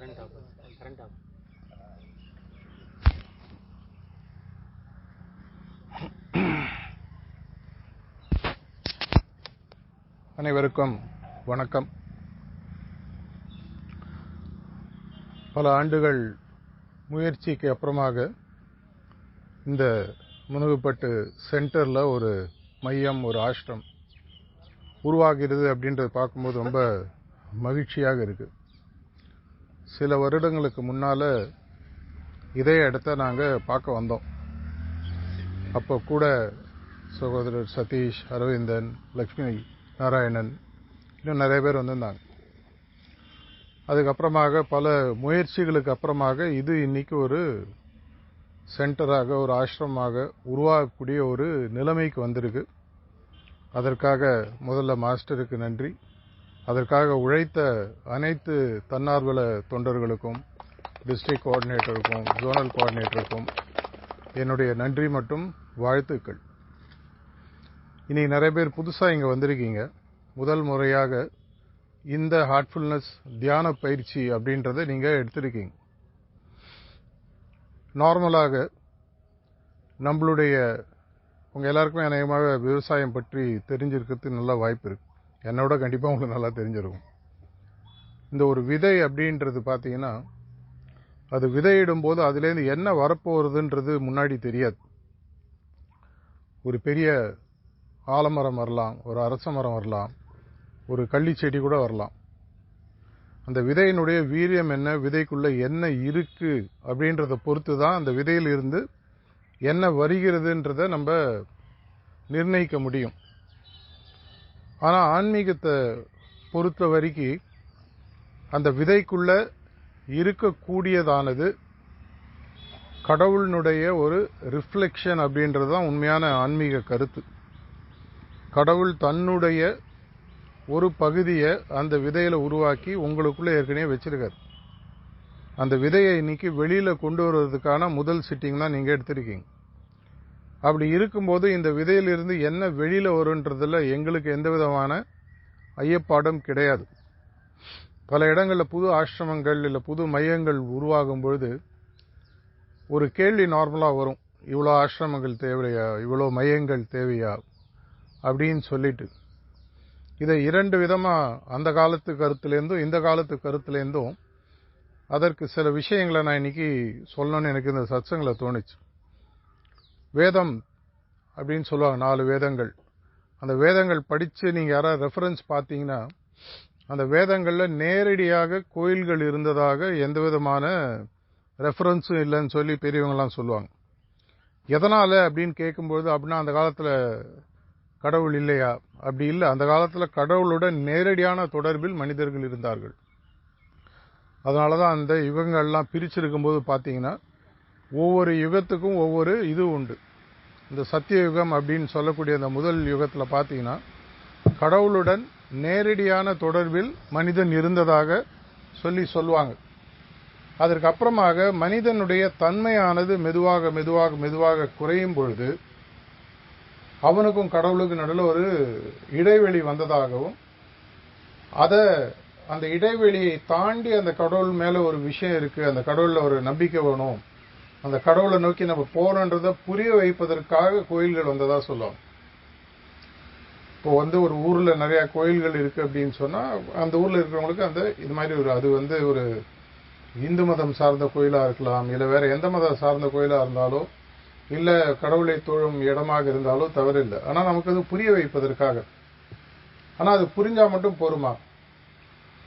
Current off current off அனைவருக்கும் வணக்கம். பல ஆண்டுகள் முயற்சிக்கு அப்புறமாக இந்த முனகுப்பட்டு சென்டரில் ஒரு மையம் ஒரு ஆஷ்ரம் உருவாகிறது அப்படின்றத பார்க்கும்போது ரொம்ப மகிழ்ச்சியாக இருக்கு. சில வருடங்களுக்கு முன்னால் இதே இடத்த நாங்கள் பார்க்க வந்தோம். அப்போ கூட சகோதரர் சதீஷ் அரவிந்தன் லக்ஷ்மி நாராயணன் இன்னும் நிறைய பேர் வந்திருந்தாங்க. அதுக்கப்புறமாக பல முயற்சிகளுக்கு அப்புறமாக இது இன்னைக்கு ஒரு சென்டராக ஒரு ஆசிரமமாக உருவாகக்கூடிய ஒரு நிலைமைக்கு வந்திருக்கு. அதற்காக முதல்ல மாஸ்டருக்கு நன்றி. அதற்காக உழைத்த அனைத்து தன்னார்வல தொண்டர்களுக்கும் டிஸ்ட்ரிக்ட் கோஆர்டினேட்டருக்கும் ஜோனல் கோஆர்டினேட்டருக்கும் என்னுடைய நன்றி மற்றும் வாழ்த்துக்கள். இனி நிறைய பேர் புதுசாக இங்கே வந்திருக்கீங்க. முதல் முறையாக இந்த ஹார்ட்ஃபுல்னஸ் தியான பயிற்சி அப்படின்றத நீங்கள் எடுத்திருக்கீங்க. நார்மலாக நம்மளுடைய உங்கள் எல்லாருக்குமே அநேகமாக விவசாயம் பற்றி தெரிஞ்சிருக்கிறதுக்கு நல்ல வாய்ப்பு இருக்கு. என்னோட கண்டிப்பாக உங்களுக்கு நல்லா தெரிஞ்சிருக்கும். இந்த ஒரு விதை அப்படின்றது பார்த்தீங்கன்னா அது விதையிடும் போது அதுலேருந்து என்ன வரப்போகிறதுன்றது முன்னாடி தெரியாது. ஒரு பெரிய ஆலமரம் வரலாம் ஒரு அரச மரம் வரலாம் ஒரு கள்ளி செடி கூட வரலாம். அந்த விதையினுடைய வீரியம் என்ன விதைக்குள்ளே என்ன இருக்குது அப்படின்றத பொறுத்து தான் அந்த விதையிலிருந்து என்ன வருகிறதுன்றத நம்ம நிர்ணயிக்க முடியும். ஆனால் ஆன்மீகத்தை பொறுத்த வரைக்கும் அந்த விதைக்குள்ள இருக்கக்கூடியதானது கடவுளினுடைய ஒரு ரிஃப்ளெக்ஷன் அப்படின்றது தான் உண்மையான ஆன்மீக கருத்து. கடவுள் தன்னுடைய ஒரு பகுதியை அந்த விதையில் உருவாக்கி உங்களுக்குள்ளே ஏற்கனவே வச்சிருக்காரு. அந்த விதையை இன்னைக்கு வெளியில் கொண்டு வருவதற்கான முதல் சிட்டிங் தான் நீங்கள் எடுத்திருக்கீங்க. அப்படி இருக்கும்போது இந்த விதையிலிருந்து என்ன வெளியில் வருன்றதில் எங்களுக்கு எந்த விதமான ஐயப்பாடும் கிடையாது. பல இடங்களில் புது ஆசிரமங்கள் இல்லை புது மையங்கள் உருவாகும் பொழுது ஒரு கேள்வி நார்மலாக வரும். இவ்வளோ ஆசிரமங்கள் தேவையா? இவ்வளோ மையங்கள் தேவையா? அப்படின்னு சொல்லிட்டு. இதை இரண்டு விதமாக அந்த காலத்து கருத்துலேருந்தும் இந்த காலத்து கருத்துலேருந்தும் அதற்கு சில விஷயங்களை நான் இன்னைக்கு சொல்லணும்னு எனக்கு இந்த சச்சங்களை தோணுச்சு. வேதம் அப்படின்னு சொல்லுவாங்க நாலு வேதங்கள். அந்த வேதங்கள் படித்து நீங்கள் யாராவது ரெஃபரன்ஸ் பார்த்தீங்கன்னா அந்த வேதங்களில் நேரடியாக கோயில்கள் இருந்ததாக எந்த விதமான ரெஃபரன்ஸும் இல்லைன்னு சொல்லி பெரியவங்கலாம் சொல்லுவாங்க. எதனால் அப்படின்னு கேட்கும்பொழுது அப்படின்னா அந்த காலத்தில் கடவுள் இல்லையா? அப்படி இல்லை. அந்த காலத்தில் கடவுளுடன் நேரடியான தொடர்பில் மனிதர்கள் இருந்தார்கள். அதனால தான் அந்த யுகங்கள்லாம் பிரிச்சிருக்கும்போது பார்த்தீங்கன்னா ஒவ்வொரு யுகத்துக்கும் ஒவ்வொரு இது உண்டு. இந்த சத்தியயுகம் அப்படின்னு சொல்லக்கூடிய அந்த முதல் யுகத்தில் பார்த்தீங்கன்னா கடவுளுடன் நேரடியான தொடர்பில் மனிதன் இருந்ததாக சொல்லி சொல்லுவாங்க. அதற்கு அப்புறமாக மனிதனுடைய தன்மையானது மெதுவாக மெதுவாக மெதுவாக குறையும் பொழுது அவனுக்கும் கடவுளுக்கும் நடுவில் ஒரு இடைவெளி வந்ததாகவும் அதை அந்த இடைவெளியை தாண்டி அந்த கடவுள் மேலே ஒரு விஷயம் இருக்குது அந்த கடவுளில் ஒரு நம்பிக்கை வேணும் அந்த கடவுளை நோக்கி நம்ம போறோன்றதை புரிய வைப்பதற்காக கோயில்கள் வந்ததா சொல்லுவோம் இப்போ வந்து ஒரு ஊரில் நிறையா கோயில்கள் இருக்குது அப்படின்னு சொன்னால் அந்த ஊரில் இருக்கிறவங்களுக்கு அந்த இது மாதிரி ஒரு அது வந்து ஒரு இந்து மதம் சார்ந்த கோயிலாக இருக்கலாம் இல்லை வேறு எந்த மதம் சார்ந்த கோயிலாக இருந்தாலோ இல்லை கடவுளை தொழும் இடமாக இருந்தாலோ தவறில்லை. ஆனால் நமக்கு அது புரிய வைப்பதற்காக. ஆனால் அது புரிஞ்சால் மட்டும் போருமா?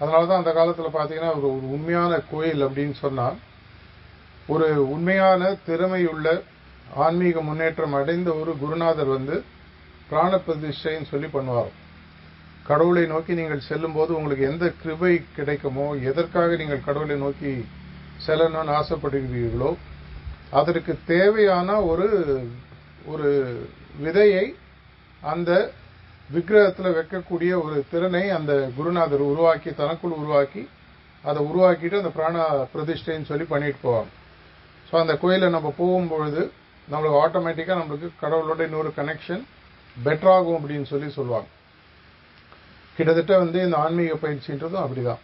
அதனாலதான் அந்த காலத்தில் பார்த்தீங்கன்னா ஒரு உண்மையான கோயில் அப்படின்னு சொன்னால் ஒரு உண்மையான திறமையுள்ள ஆன்மீக முன்னேற்றம் அடைந்த ஒரு குருநாதர் வந்து பிராண பிரதிஷ்டைன்னு சொல்லி பண்ணுவார். கடவுளை நோக்கி நீங்கள் செல்லும் போது உங்களுக்கு எந்த கிருபை கிடைக்குமோ எதற்காக நீங்கள் கடவுளை நோக்கி செல்லணும்னு ஆசைப்படுகிறீர்களோ அதற்கு தேவையான ஒரு ஒரு விதையை அந்த விக்கிரகத்தில் வைக்கக்கூடிய ஒரு திறனை அந்த குருநாதர் உருவாக்கி தனக்குள் உருவாக்கி அதை உருவாக்கிட்டு அந்த பிராண பிரதிஷ்டைன்னு சொல்லி பண்ணிட்டு போவாங்க. ஸோ அந்த கோயிலை நம்ம போகும்பொழுது நம்மளுக்கு ஆட்டோமேட்டிக்காக நம்மளுக்கு கடவுளோட இன்னொரு கனெக்ஷன் பெட்டராகும் அப்படின்னு சொல்லி சொல்லுவாங்க. கிட்டத்தட்ட வந்து இந்த ஆன்மீக பயிற்சின்றதும் அப்படிதான்.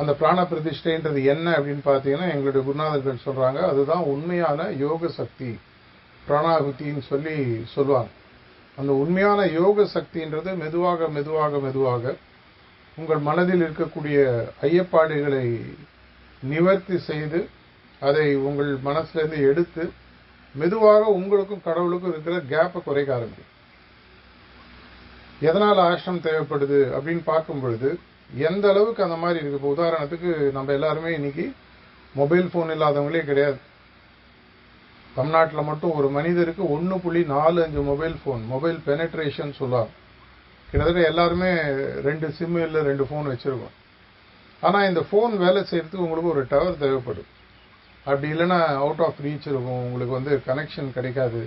அந்த பிராண பிரதிஷ்டைன்றது என்ன அப்படின்னு பார்த்தீங்கன்னா எங்களுடைய குருநாதர்கள் சொல்கிறாங்க அதுதான் உண்மையான யோக சக்தி பிராணாகுத்தின்னு சொல்லி சொல்லுவாங்க. அந்த உண்மையான யோக சக்தின்றது மெதுவாக மெதுவாக மெதுவாக உங்கள் மனதில் இருக்கக்கூடிய ஐயப்பாடுகளை நிவர்த்தி செய்து அதை உங்கள் மனசுலேருந்து எடுத்து மெதுவாக உங்களுக்கும் கடவுளுக்கும் இருக்கிற கேப்பை குறைக்க ஆரம்பிக்கும். எதனால் ஆஷ்டம் தேவைப்படுது அப்படின்னு பார்க்கும் பொழுது எந்த அளவுக்கு அந்த மாதிரி இருக்கு? இப்போ உதாரணத்துக்கு நம்ம எல்லாருமே இன்னைக்கு மொபைல் ஃபோன் இல்லாதவங்களே கிடையாது. தமிழ்நாட்டில் மட்டும் ஒரு மனிதருக்கு ஒன்று புள்ளி நாலு அஞ்சு மொபைல் ஃபோன் மொபைல் பெனட்ரேஷன் சொல்லுவாங்க கிட்டத்தட்ட எல்லாருமே ரெண்டு சிம்மு இல்லை ரெண்டு ஃபோன் வச்சுருக்கோம். ஆனால் இந்த ஃபோன் வேலை செய்கிறதுக்கு உங்களுக்கு ஒரு டவர் தேவைப்படும் அப்படி இல்லைன்னா அவுட் ஆஃப் ரீச் இருக்கும். உங்களுக்கு வந்து கனெக்ஷன் கிடைக்காது.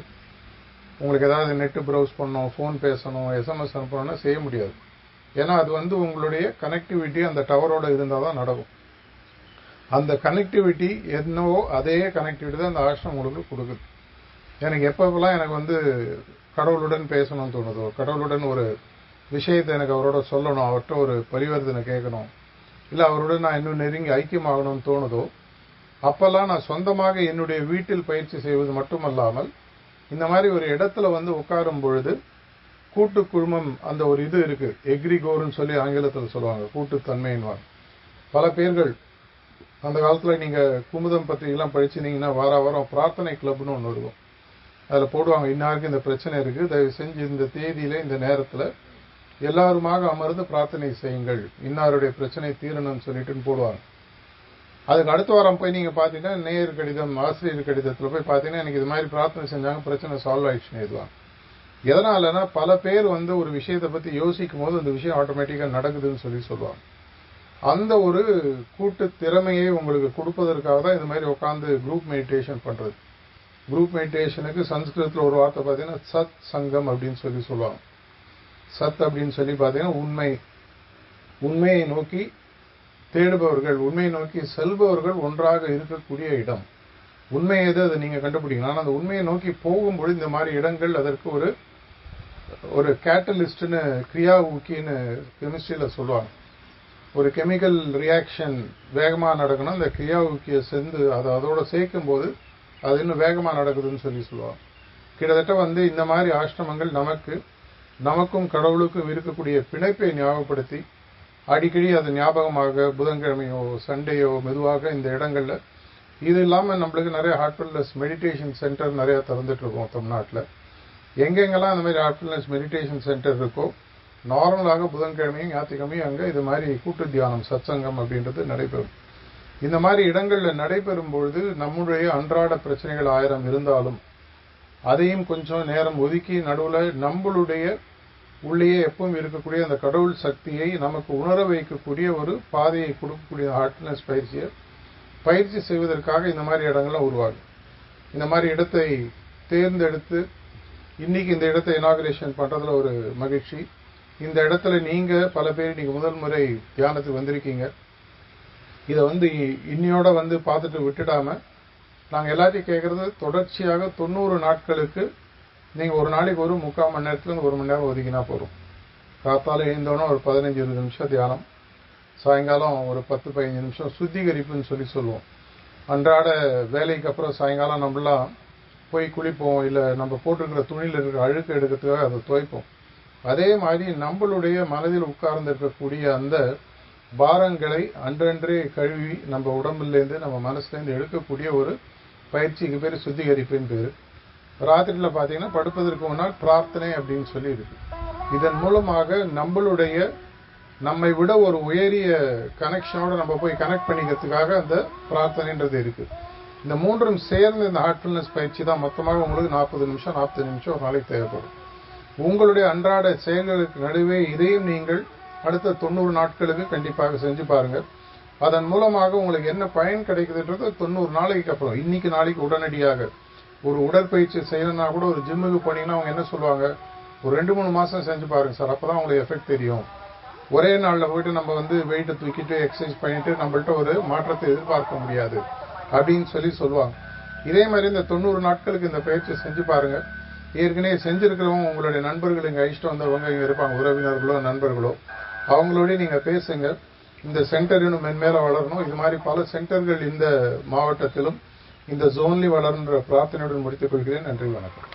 உங்களுக்கு ஏதாவது நெட்டு ப்ரௌஸ் பண்ணணும் ஃபோன் பேசணும் எஸ்எம்எஸ் அனுப்பணும்னா செய்ய முடியாது. ஏன்னா அது வந்து உங்களுடைய கனெக்டிவிட்டி அந்த டவரோடு இருந்தால் தான் நடக்கும். அந்த கனெக்டிவிட்டி என்னவோ அதே கனெக்டிவிட்டி தான் அந்த ஆசிரம் உங்களுக்கு கொடுக்குது. எனக்கு எப்பப்பெல்லாம் எனக்கு வந்து கடவுளுடன் பேசணும்னு தோணுதோ கடவுளுடன் ஒரு விஷயத்தை எனக்கு அவரோட சொல்லணும் அவர்கிட்ட ஒரு பரிவர்த்தனை கேட்கணும் இல்லை அவருடன் நான் இன்னும் நெருங்கி ஐக்கியமாகணும்னு தோணுதோ அப்பெல்லாம் நான் சொந்தமாக என்னுடைய வீட்டில் பயிற்சி செய்வது மட்டுமல்லாமல் இந்த மாதிரி ஒரு இடத்துல வந்து உட்காரும் பொழுது கூட்டு குழுமம் அந்த ஒரு இது இருக்கு எக்ரிகோர்னு சொல்லி ஆங்கிலத்தில் சொல்லுவாங்க கூட்டுத்தன்மைன்வாங்க பல பேர்கள் அந்த காலத்தில் நீங்கள் குமுதம் பத்திரிகைலாம் படிச்சுனீங்கன்னா வார வாரம் பிரார்த்தனை கிளப்னு ஒன்று இருக்கும். அதில் போடுவாங்க இன்னாருக்கு இந்த பிரச்சனை இருக்குது தயவு செஞ்சு இந்த தேதியில இந்த நேரத்தில் எல்லாருமாக அமர்ந்து பிரார்த்தனை செய்யுங்கள் இன்னாருடைய பிரச்சனை தீரணும்னு சொல்லிட்டுன்னு போடுவாங்க. அதுக்கு அடுத்த வாரம் போய் நீங்கள் பார்த்தீங்கன்னா நேயர் கடிதம் ஆசிரியர் கடிதத்தில் போய் பார்த்தீங்கன்னா எனக்கு இது மாதிரி பிரார்த்தனை செஞ்சாங்க பிரச்சனை சால்வ் ஆயிடுச்சுன்னு எழுதுவாங்க எதனாலனா பல பேர் வந்து ஒரு விஷயத்தை பற்றி யோசிக்கும் போது அந்த விஷயம் ஆட்டோமேட்டிக்காக நடக்குதுன்னு சொல்லி சொல்லுவாங்க. அந்த ஒரு கூட்டு திறமையை உங்களுக்கு கொடுப்பதற்காக தான் இது மாதிரி உட்காந்து குரூப் மெடிடேஷன் பண்றது. குரூப் மெடிடேஷனுக்கு சன்ஸ்கிருதத்தில் ஒரு வார்த்தை பார்த்தீங்கன்னா சத் சங்கம் அப்படின்னு சொல்லி சொல்லுவாங்க. சத் அப்படின்னு சொல்லி பார்த்தீங்கன்னா உண்மை. உண்மையை நோக்கி தேடுபவர்கள் உண்மையை நோக்கி செல்பவர்கள் ஒன்றாக இருக்கக்கூடிய இடம். உண்மை எது? அதை நீங்கள் கண்டுபிடிக்கணும். ஆனால் அந்த உண்மையை நோக்கி போகும்பொழுது இந்த மாதிரி இடங்கள் அதற்கு ஒரு ஒரு கேட்டலிஸ்ட்னு கிரியா ஊக்கின்னு கெமிஸ்ட்ரியில் சொல்லுவாங்க. ஒரு கெமிக்கல் ரியாக்ஷன் வேகமாக நடக்கணும். அந்த கிரியா ஊக்கியை சேர்ந்து அதை அதோடு சேர்க்கும் போது அது இன்னும் வேகமாக நடக்குதுன்னு சொல்லி சொல்லுவாங்க. கிட்டத்தட்ட வந்து இந்த மாதிரி ஆசிரமங்கள் நமக்கு நமக்கும் கடவுளுக்கும் இருக்கக்கூடிய பிணைப்பை ஞாபகப்படுத்தி அடிக்கடி அது ஞாபகமாக புதன்கிழமையோ சண்டேயோ மெதுவாக இந்த இடங்களில் இது இல்லாமல் நம்மளுக்கு நிறைய ஹார்ட்ஃபுல்னஸ் மெடிடேஷன் சென்டர் நிறையா திறந்துட்டு இருக்கோம் தமிழ்நாட்டில். எங்கெங்கெல்லாம் அந்த மாதிரி ஹார்ட்ஃபுல்னஸ் மெடிடேஷன் சென்டர் இருக்கோ நார்மலாக புதன்கிழமையும் ஞாயிற்றுக்கிழமையும் அங்கே இது மாதிரி கூட்டு தியானம் சத்சங்கம் அப்படின்றது நடைபெறும். இந்த மாதிரி இடங்களில் நடைபெறும் பொழுது நம்முடைய அன்றாட பிரச்சனைகள் ஆயிரம் இருந்தாலும் அதையும் கொஞ்சம் நேரம் ஒதுக்கி நடுவில் நம்மளுடைய உள்ளேயே எப்பவும் இருக்கக்கூடிய அந்த கடவுள் சக்தியை நமக்கு உணர வைக்கக்கூடிய ஒரு பாதையை கொடுக்கக்கூடிய ஹார்ட்னஸ் பயிற்சியை பயிற்சி செய்வதற்காக இந்த மாதிரி இடங்கள்லாம் உருவாகும் இந்த மாதிரி இடத்தை தேர்ந்தெடுத்து இன்னைக்கு இந்த இடத்தை இனாகிரேஷன் பண்ணுறதுல ஒரு மகிழ்ச்சி. இந்த இடத்துல நீங்கள் பல பேர் நீங்க முதல் முறை தியானத்துக்கு வந்திருக்கீங்க. இதை வந்து இன்னையோட வந்து பார்த்துட்டு விட்டுடாமல் நாங்கள் எல்லாத்தையும் கேட்குறது தொடர்ச்சியாக தொண்ணூறு நாட்களுக்கு நீங்கள் ஒரு நாளைக்கு ஒரு முக்கால் மணி நேரத்துலேருந்து ஒரு மணி நேரம் ஒதுக்கினா போதும். காத்தால எழுந்தோன்னா ஒரு பதினஞ்சு இருபது நிமிஷம் தியானம். சாயங்காலம் ஒரு பத்து பதினஞ்சு நிமிஷம் சுத்திகரிப்புன்னு சொல்லி சொல்லுவோம். அன்றாட வேலைக்கு அப்புறம் சாயங்காலம் நம்மளாம் போய் குளிப்போம் இல்லை நம்ம போட்டிருக்கிற துணியில் இருக்கிற அழுக்கு எடுக்கிறதுக்காக அதை துவைப்போம். அதே மாதிரி நம்மளுடைய மனதில் உட்கார்ந்து இருக்கக்கூடிய அந்த பாரங்களை அன்றன்றே கழுவி நம்ம உடம்புலேருந்து நம்ம மனசுலேருந்து எடுக்கக்கூடிய ஒரு பயிற்சிக்கு பேர் சுத்திகரிப்புன்னு பேர். ராத்திரியில் பார்த்தீங்கன்னா படுப்பதற்கு முன்னால் பிரார்த்தனை அப்படின்னு சொல்லி இருக்கு. இதன் மூலமாக நம்மளுடைய நம்மை விட ஒரு உயரிய கனெக்ஷனோட நம்ம போய் கனெக்ட் பண்ணிக்கிறதுக்காக அந்த பிரார்த்தனைன்றது இருக்கு. இந்த மூன்றும் சேர்ந்து இந்த ஹார்ட்ஃபுல்னஸ் பயிற்சி தான் மொத்தமாக உங்களுக்கு நாற்பது நிமிஷம் நாற்பது நிமிஷம் ஒரு நாளைக்கு தேவைப்படும். உங்களுடைய அன்றாட செயல்களுக்கு நடுவே இதையும் நீங்கள் அடுத்த தொண்ணூறு நாட்களுக்கு கண்டிப்பாக செஞ்சு பாருங்க. அதன் மூலமாக உங்களுக்கு என்ன பயன் கிடைக்குதுன்றது தொண்ணூறு நாளைக்கு அப்புறம் இன்னைக்கு நாளைக்கு உடனடியாக ஒரு உடற்பயிற்சி செய்யணும்னா கூட ஒரு ஜிம்முக்கு போனீங்கன்னா அவங்க என்ன சொல்லுவாங்க? ஒரு ரெண்டு மூணு மாதம் செஞ்சு பாருங்க சார். அப்போ தான் உங்களுக்கு எஃபெக்ட் தெரியும். ஒரே நாளில் போயிட்டு நம்ம வந்து வெயிட்டை தூக்கிட்டு எக்ஸசைஸ் பண்ணிட்டு நம்மள்ட்ட ஒரு மாற்றத்தை எதிர்பார்க்க முடியாது அப்படின்னு சொல்லி சொல்லுவாங்க. இதே மாதிரி இந்த தொண்ணூறு நாட்களுக்கு இந்த பயிற்சி செஞ்சு பாருங்க. ஏற்கனவே செஞ்சிருக்கிறவங்க உங்களுடைய நண்பர்கள் இங்கே அழிச்சிட்டு வந்தவங்க இங்கே இருப்பாங்க உறவினர்களோ நண்பர்களோ அவங்களோடய நீங்கள் பேசுங்க. இந்த சென்டர் இன்னும் மென்மேல வளரணும். இது மாதிரி பல சென்டர்கள் இந்த மாவட்டத்திலும் இந்த ஜோன்லி வளர்ன்ற பிரார்த்தனையுடன் முடித்துக் கொள்கிறேன். நன்றி வணக்கம்.